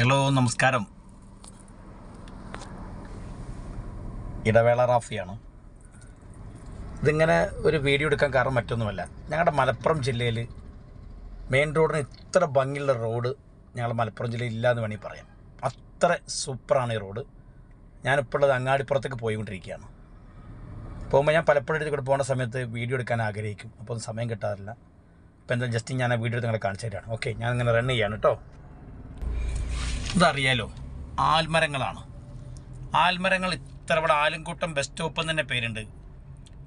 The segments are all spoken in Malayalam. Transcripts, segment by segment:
ഹലോ നമസ്കാരം. ഇടവേള റാഫിയാണ്. ഇതിങ്ങനെ ഒരു വീഡിയോ എടുക്കാൻ കാരണം മറ്റൊന്നുമല്ല. ഞങ്ങളുടെ മലപ്പുറം ജില്ലയിൽ മെയിൻ റോഡിന് ഇത്ര ഭംഗിയുള്ള റോഡ് ഞങ്ങളുടെ മലപ്പുറം ജില്ലയിൽ ഇല്ല എന്ന് വേണമെങ്കിൽ പറയാം. അത്ര സൂപ്പറാണ് ഈ റോഡ് ഞാനിപ്പോൾ ഉള്ളത് അങ്ങാടിപ്പുറത്തേക്ക് പോയിക്കൊണ്ടിരിക്കുകയാണ്. പോകുമ്പോൾ ഞാൻ പലപ്പോഴും കൂടെ പോകുന്ന സമയത്ത് വീഡിയോ എടുക്കാൻ ആഗ്രഹിക്കും. അപ്പോൾ സമയം കിട്ടാറില്ല. അപ്പോൾ എന്താ ജസ്റ്റ് ഞാൻ ആ വീഡിയോ നിങ്ങളെ കാണിച്ചു തരാണ്. ഓക്കെ ഞാൻ ഇങ്ങനെ റൺ ചെയ്യാണ് കേട്ടോ ഇതറിയാലോ? ആൽമരങ്ങളാണ്. ആൽമരങ്ങൾ ഇത്ര ഇവിടെ ആലുംകൂട്ടം ബസ് സ്റ്റോപ്പ് തന്നെ പേരുണ്ട്.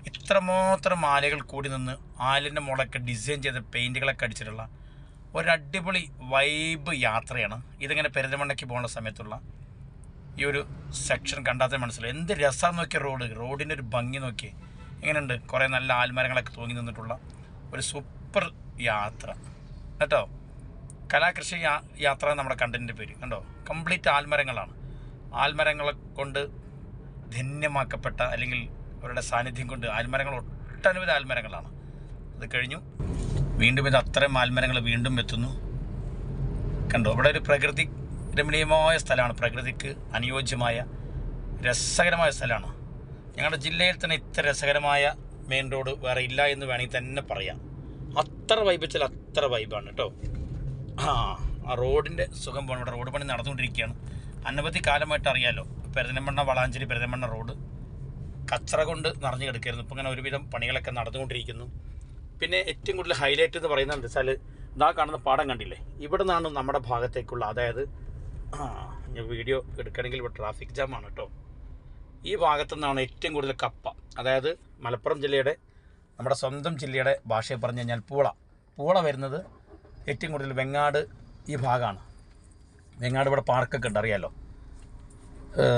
ഇത്രമാത്രം ആലകൾ കൂടി നിന്ന് ആലിന്റെ മുളൊക്കെ ഡിസൈൻ ചെയ്ത പെയിന്റുകളൊക്കെ അടിച്ചിട്ടുള്ള ഒരു അടിപൊളി വൈബ് യാത്രയാണ്. ഇതിങ്ങനെ പെരുന്തമണ്ണയ്ക്ക് പോകുന്ന സമയത്തുള്ള ഈ ഒരു സെക്ഷൻ കണ്ടാത്ത മനസ്സിലായി. എന്ത് രസം നോക്കിയ റോഡ് റോഡിന്റെ ഒരു ഭംഗി നോക്കി എങ്ങനെയുണ്ട്? കുറേ നല്ല ആൽമരങ്ങളൊക്കെ തൂങ്ങി നിന്നിട്ടുള്ള ഒരു സൂപ്പർ യാത്ര. കേട്ടോ? കലാകൃഷി യാത്ര നമ്മുടെ കണ്ടന്റിന്റെ പേര്. കണ്ടോ? കംപ്ലീറ്റ് ആൽമരങ്ങളാണ്. ആൽമരങ്ങളെ കൊണ്ട് ധന്യമാക്കപ്പെട്ട അല്ലെങ്കിൽ അവരുടെ സാന്നിധ്യം കൊണ്ട് ആൽമരങ്ങൾ ഒട്ടനവധി ആൽമരങ്ങളാണ്. അത് കഴിഞ്ഞു. വീണ്ടും ഇത് അത്രയും ആൽമരങ്ങൾ വീണ്ടും എത്തുന്നു. കണ്ടോ? ഇവിടെ ഒരു പ്രകൃതി രമണീയമായ സ്ഥലമാണ്. പ്രകൃതിക്ക് അനുയോജ്യമായ രസകരമായ സ്ഥലമാണ്. ഞങ്ങളുടെ ജില്ലയിൽ തന്നെ ഇത്ര രസകരമായ മെയിൻ റോഡ് വേറെ ഇല്ല എന്ന് വേണമെങ്കിൽ തന്നെ പറയാം. അത്ര വൈബ് വെച്ചാൽ അത്ര വൈബാണ് കേട്ടോ. ആ ആ റോഡിന്റെ സുഖം പോകണം ഇവിടെ റോഡ് പണി നടന്നുകൊണ്ടിരിക്കുകയാണ്. അനവധി കാലമായിട്ട് അറിയാലോ പെരുന്തമണ്ണ വളാഞ്ചേരി പെരുന്തമണ്ണ റോഡ് കച്ചറ കൊണ്ട് നിറഞ്ഞു കിടക്കായിരുന്നു ഇപ്പം ഇങ്ങനെ ഒരുവിധം പണികളൊക്കെ നടന്നുകൊണ്ടിരിക്കുന്നു. പിന്നെ ഏറ്റവും കൂടുതൽ ഹൈലൈറ്റ് എന്ന് പറയുന്നത് എന്താ വെച്ചാൽ ഇതാ കാണുന്ന പാടം കണ്ടില്ലേ? ഇവിടെ നിന്നാണ് നമ്മുടെ ഭാഗത്തേക്കുള്ള അതായത് ഞാൻ വീഡിയോ എടുക്കണമെങ്കിൽ ഇവിടെ ട്രാഫിക് ആണ് കേട്ടോ. ഈ ഭാഗത്തു നിന്നാണ് ഏറ്റവും കൂടുതൽ കപ്പ. അതായത് മലപ്പുറം ജില്ലയുടെ നമ്മുടെ സ്വന്തം ജില്ലയുടെ ഭാഷയെ പറഞ്ഞു കഴിഞ്ഞാൽ പൂള. പൂള വരുന്നത് ഏറ്റവും കൂടുതൽ വെങ്ങാട് ഈ ഭാഗമാണ് വെങ്ങാട് ഇവിടെ പാർക്കൊക്കെ ഉണ്ട് അറിയാലോ?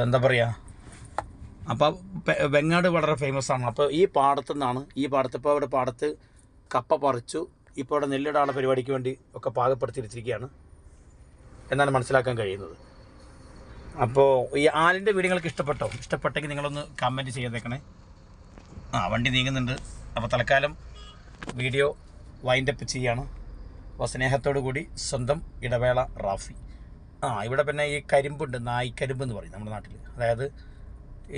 എന്താ പറയുക അപ്പോൾ വെങ്ങാട് വളരെ ഫേമസ് ആണ്. അപ്പോൾ ഈ പാടത്തു നിന്നാണ് ഈ പാടത്ത് ഇപ്പോൾ ഇവിടെ പാടത്ത് കപ്പ പറിച്ചു ഇപ്പോൾ ഇവിടെ നെല്ലിടാനുള്ള പരിപാടിക്ക് വേണ്ടി ഒക്കെ പാകപ്പെടുത്തിയിരിച്ചിരിക്കുകയാണ് എന്നാണ് മനസ്സിലാക്കാൻ കഴിയുന്നത്. അപ്പോൾ ഈ ആലിന്റെ വീടുകൾക്ക് ഇഷ്ടപ്പെട്ടോ? ഇഷ്ടപ്പെട്ടെങ്കിൽ നിങ്ങളൊന്ന് കമന്റ് ചെയ്തേക്കണേ. ആ വണ്ടി നീങ്ങുന്നുണ്ട്. അപ്പോൾ തൽക്കാലം വീഡിയോ വൈൻഡപ്പ് ചെയ്യാണ്. അപ്പോൾ സ്നേഹത്തോടു കൂടി സ്വന്തം ഇടവേള റാഫി. ആ ഇവിടെ പിന്നെ ഈ കരിമ്പുണ്ട് നായ്ക്കരിമ്പ് എന്ന് പറയും നമ്മുടെ നാട്ടിൽ അതായത്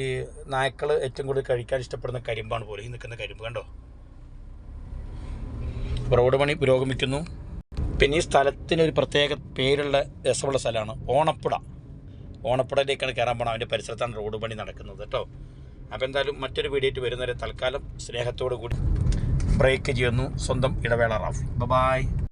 ഈ നായ്ക്കൾ ഏറ്റവും കൂടുതൽ കഴിക്കാൻ ഇഷ്ടപ്പെടുന്ന കരിമ്പാണ് പോലെ ഈ നിൽക്കുന്ന കരിമ്പ് കണ്ടോ? റോഡ് പണി പുരോഗമിക്കുന്നു. പിന്നെ ഈ സ്ഥലത്തിന് ഒരു പ്രത്യേക പേരുള്ള രസമുള്ള സ്ഥലമാണ് ഓണപ്പുഴ. ഓണപ്പുഴയിലേക്കാണ് കയറാൻ പോകണം അതിന്റെ പരിസരത്താണ് റോഡ് പണി നടക്കുന്നത് കേട്ടോ. അപ്പോൾ എന്തായാലും മറ്റൊരു വീഡിയോയിട്ട് വരുന്നവരെ തൽക്കാലം സ്നേഹത്തോടു കൂടി ബ്രേക്ക് ചെയ്യുന്നു സ്വന്തം ഇടവേള റാഫി. ബൈ